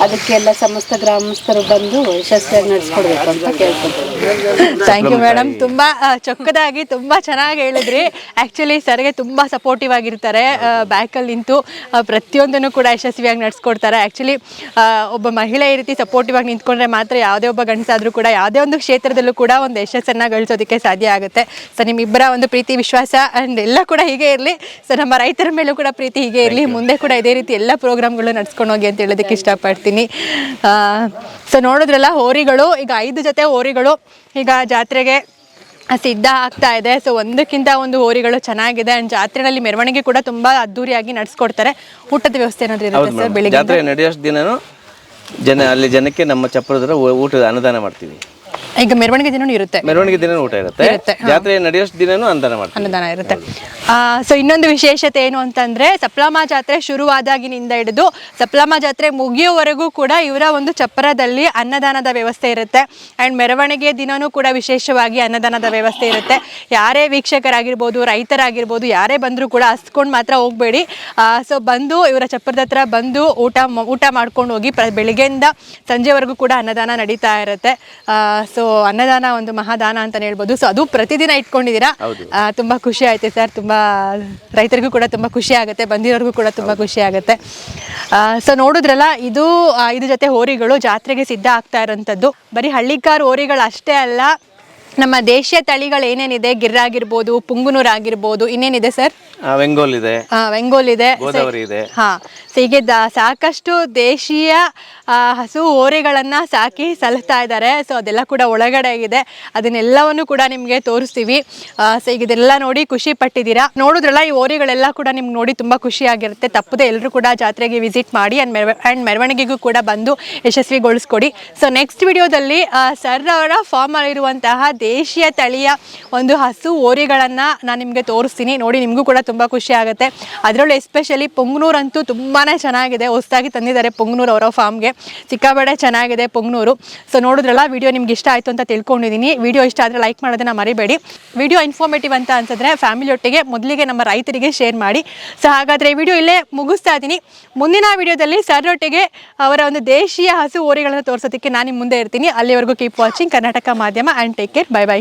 ಅದಕ್ಕೆಲ್ಲ ಸಮಸ್ತ ಗ್ರಾಮಸ್ಥರು ಬಂದು ಯಶಸ್ವಿಯಾಗಿ ನಡೆಸ್ಕೊಡ್ಬೇಕು ಅಂತ ಕೇಳ್ಕೊಳ್ತೀನಿ ಥ್ಯಾಂಕ್ ಯು ಮೇಡಮ್ ತುಂಬಾ ಆ, ಚೊಕ್ಕದಾಗಿ ತುಂಬಾ ಚೆನ್ನಾಗಿ ಹೇಳಿದ್ರಿ. ಆಕ್ಚುಲಿ ಸರ್ಗೆ ತುಂಬಾ ಸಪೋರ್ಟಿವ್ ಆಗಿರ್ತಾರೆ. ಬ್ಯಾಕಲ್ಲಿ ನಿಂತು ಪ್ರತಿಯೊಂದನ್ನು ಕೂಡ ಯಶಸ್ವಿಯಾಗಿ ನಡೆಸ್ಕೊಡ್ತಾರೆ. ಆ್ಯಕ್ಚುಲಿ ಒಬ್ಬ ಮಹಿಳೆ ಈ ರೀತಿ ಸಪೋರ್ಟಿವ್ ಆಗಿ ನಿಂತ್ಕೊಂಡ್ರೆ ಮಾತ್ರ ಯಾವುದೇ ಒಬ್ಬ ಗಂಡಸಾದರೂ ಕೂಡ ಯಾವುದೇ ಒಂದು ಕ್ಷೇತ್ರದಲ್ಲೂ ಕೂಡ ಒಂದು ಯಶಸ್ಸನ್ನು ಗಳಿಸೋದಕ್ಕೆ ಸಾಧ್ಯ ಆಗುತ್ತೆ. ಸೊ ನಿಮ್ಮಿಬ್ಬರ ಒಂದು ಪ್ರೀತಿ ವಿಶ್ವಾಸ ಆ್ಯಂಡ್ ಎಲ್ಲ ಕೂಡ ಹೀಗೆ ಇರಲಿ. ಸೊ ನಮ್ಮ ರೈತರ ಮೇಲೂ ಕೂಡ ಪ್ರೀತಿ ಹೀಗೆ ಇರಲಿ. ಮುಂದೆ ಕೂಡ ಇದೇ ರೀತಿ ಎಲ್ಲ ಪ್ರೋಗ್ರಾಮ್ಗಳು ನಡ್ಸ್ಕೊಂಡು ಹೋಗಿ ಅಂತ ಹೇಳೋದಕ್ಕೆ ಇಷ್ಟಪಡ್ತೀನಿ. ಸೊ ನೋಡಿದ್ರಲ್ಲ ಹೋರಿಗಳು ಈಗ ಐದು ಜೊತೆ ಹೋರಿಗಳು. ಈಗ ಜಾತ್ರೆಗೆ ಸಿದ್ಧ ಆಗ್ತಾ ಇದೆ. ಸೊ ಒಂದಕ್ಕಿಂತ ಒಂದು ಹೋರಿಗಳು ಚೆನ್ನಾಗಿದೆ. ಅಂಡ್ ಜಾತ್ರೆನಲ್ಲಿ ಮೆರವಣಿಗೆ ಕೂಡ ತುಂಬಾ ಅದ್ದೂರಿಯಾಗಿ ನಡೆಸ್ಕೊಡ್ತಾರೆ. ಊಟದ ವ್ಯವಸ್ಥೆ ಏನಾದ್ರೂ ಇರುತ್ತೆ ಸರ್ ಮೇಡಮ್ ಬೆಳಿಗ್ಗೆ? ಜಾತ್ರೆ ನಡೆಯೋಷ್ಟು ದಿನನೂ ಜನ ಅಲ್ಲಿ ಜನಕ್ಕೆ ನಮ್ಮ ಚಪ್ಪರದ ಊಟದ ಅನುದಾನ ಮಾಡ್ತೀವಿ. ಈಗ ಮೆರವಣಿಗೆ ದಿನನೂ ಇರುತ್ತೆ. ಮೆರವಣಿಗೆ ದಿನ ಊಟ ಇರುತ್ತೆ. ಇರುತ್ತೆ, ಜಾತ್ರೆ ನಡೆಯೋಷ್ಟು ದಿನನೂ ಅನುದಾನ ಮಾಡ್ತಾರೆ ಅನ್ನದಾನ ಇರುತ್ತೆ. ಸೊ ಇನ್ನೊಂದು ವಿಶೇಷತೆ ಏನು ಅಂತಂದ್ರೆ ಸಪ್ಲಮ್ಮ ಜಾತ್ರೆ ಶುರುವಾದಾಗಿನಿಂದ ಹಿಡಿದು ಸಪ್ಲಮ್ಮ ಜಾತ್ರೆ ಮುಗಿಯೋವರೆಗೂ ಕೂಡ ಇವರ ಒಂದು ಚಪ್ಪರದಲ್ಲಿ ಅನ್ನದಾನದ ವ್ಯವಸ್ಥೆ ಇರುತ್ತೆ. ಆ್ಯಂಡ್ ಮೆರವಣಿಗೆ ದಿನನೂ ಕೂಡ ವಿಶೇಷವಾಗಿ ಅನ್ನದಾನದ ವ್ಯವಸ್ಥೆ ಇರುತ್ತೆ. ಯಾರೇ ವೀಕ್ಷಕರಾಗಿರ್ಬೋದು ರೈತರಾಗಿರ್ಬೋದು ಯಾರೇ ಬಂದರೂ ಕೂಡ ಹಸ್ಕೊಂಡು ಮಾತ್ರ ಹೋಗಬೇಡಿ. ಸೊ ಬಂದು ಇವರ ಚಪ್ಪರದ ಹತ್ರ ಬಂದು ಊಟ ಮ- ಊಟ ಮಾಡ್ಕೊಂಡು ಹೋಗಿ ಪ್ರ ಬೆಳಿಗ್ಗೆಯಿಂದ ಸಂಜೆವರೆಗೂ ಕೂಡ ಅನ್ನದಾನ ನಡೀತಾ ಇರುತ್ತೆ. ಸೊ ಅನ್ನದಾನ ಒಂದು ಮಹಾದಾನ ಅಂತ ಹೇಳ್ಬೋದು. ಸೊ ಅದು ಪ್ರತಿದಿನ ಇಟ್ಕೊಂಡಿದ್ದೀರಾ? ತುಂಬಾ ಖುಷಿ ಆಯ್ತು ಸರ್. ತುಂಬಾ ರೈತರಿಗೂ ಕೂಡ ತುಂಬಾ ಖುಷಿ ಆಗುತ್ತೆ. ಬಂದಿರೋರಿಗೂ ಕೂಡ ತುಂಬಾ ಖುಷಿ ಆಗುತ್ತೆ. ಸೊ ನೋಡಿದ್ರಲ್ಲ ಇದು ಇದು ಜೊತೆ ಹೋರಿಗಳು ಜಾತ್ರೆಗೆ ಸಿದ್ಧ ಆಗ್ತಾ ಇರೋಂಥದ್ದು. ಬರೀ ಹಳ್ಳಿಕಾರ್ ಹೋರಿಗಳು ಅಷ್ಟೇ ಅಲ್ಲ ನಮ್ಮ ದೇಶೀಯ ತಳಿಗಳು ಏನೇನಿದೆ? ಗಿರ್ರಾಗಿರ್ಬೋದು ಪುಂಗುನೂರ್ ಆಗಿರ್ಬೋದು ಇನ್ನೇನಿದೆ ಸರ್? ವೆಂಗೋಲ್ ಇದೆ ಆ, ವೆಂಗೋಲ್ ಇದೆ ಗೋದಾವರಿ ಇದೆ. ಹಾ ಸೊ ಹೀಗೆ ದ ಸಾಕಷ್ಟು ದೇಶೀಯ ಆ, ಹಸು ಹೋರಿಗಳನ್ನ ಸಾಕಿ ಸಲ್ತಾ ಇದ್ದಾರೆ. ಸೊ ಅದೆಲ್ಲ ಕೂಡ ಒಳಗಡೆ ಆಗಿದೆ. ಅದನ್ನೆಲ್ಲವನ್ನು ಕೂಡ ನಿಮಗೆ ತೋರಿಸ್ತೀವಿ. ಸೊ ಈಗ ಇದೆಲ್ಲ ನೋಡಿ ಖುಷಿ ಪಟ್ಟಿದ್ದೀರಾ? ನೋಡಿದ್ರಲ್ಲ ಈ ಓರೆಗಳೆಲ್ಲ ಕೂಡ ನಿಮ್ಗೆ ನೋಡಿ ತುಂಬಾ ಖುಷಿ ಆಗಿರುತ್ತೆ. ತಪ್ಪದೆ ಎಲ್ಲರೂ ಕೂಡ ಜಾತ್ರೆಗೆ ವಿಸಿಟ್ ಮಾಡಿ ಅಂಡ್ ಮೆರವ ಆ್ಯಂಡ್ ಮೆರವಣಿಗೆಗೂ ಕೂಡ ಬಂದು ಯಶಸ್ವಿಗೊಳಿಸ್ಕೊಡಿ. ಸೊ ನೆಕ್ಸ್ಟ್ ವಿಡಿಯೋದಲ್ಲಿ ಸರ್ ಅವರ ಫಾರ್ಮ್ ಅಲ್ಲಿರುವಂತಹ ದೇಶೀಯ ತಳಿಯ ಒಂದು ಹಸು ಓರೆಗಳನ್ನು ನಾನು ನಿಮಗೆ ತೋರಿಸ್ತೀನಿ. ನೋಡಿ ನಿಮಗೂ ಕೂಡ ತುಂಬ ಖುಷಿ ಆಗುತ್ತೆ. ಅದರಲ್ಲೂ ಎಸ್ಪೆಷಲಿ ಪೊಂಗನೂರು ಅಂತೂ ತುಂಬಾ ಚೆನ್ನಾಗಿದೆ. ಹೊಸದಾಗಿ ತಂದಿದ್ದಾರೆ ಪೊಂಗನೂರು ಅವರ ಫಾರ್ಮ್ಗೆ ಸಿಕ್ಕಾಬೇಡ ಚೆನ್ನಾಗಿದೆ ಪೊಂಗನೂರು. ಸೊ ನೋಡಿದ್ರಲ್ಲ ವಿಡಿಯೋ ನಿಮ್ಗೆ ಇಷ್ಟ ಆಯಿತು ಅಂತ ತಿಳ್ಕೊಂಡಿದ್ದೀನಿ ವಿಡಿಯೋ ಇಷ್ಟ ಆದರೆ ಲೈಕ್ ಮಾಡೋದನ್ನ ಮರಿಬೇಡಿ. ವಿಡಿಯೋ ಇನ್ಫಾರ್ಮೇಟಿವ್ ಅಂತ ಅನ್ಸಿದ್ರೆ ಫ್ಯಾಮಿಲಿ ಒಟ್ಟಿಗೆ ಮೊದಲಿಗೆ ನಮ್ಮ ರೈತರಿಗೆ ಶೇರ್ ಮಾಡಿ. ಸೊ ಹಾಗಾದರೆ ವಿಡಿಯೋ ಇಲ್ಲೇ ಮುಗಿಸ್ತಾ ಇದ್ದೀನಿ ಮುಂದಿನ ವಿಡಿಯೋದಲ್ಲಿ ಸರ್ರೊಟ್ಟಿಗೆ ಅವರ ಒಂದು ದೇಶೀಯ ಹಸು ಓರಿಗಳನ್ನು ತೋರಿಸೋದಕ್ಕೆ ನಾನು ನಿಮ್ಮ ಮುಂದೆ ಇರ್ತೀನಿ. ಅಲ್ಲಿವರೆಗೂ keep watching Karnataka Madhyama and take care bye bye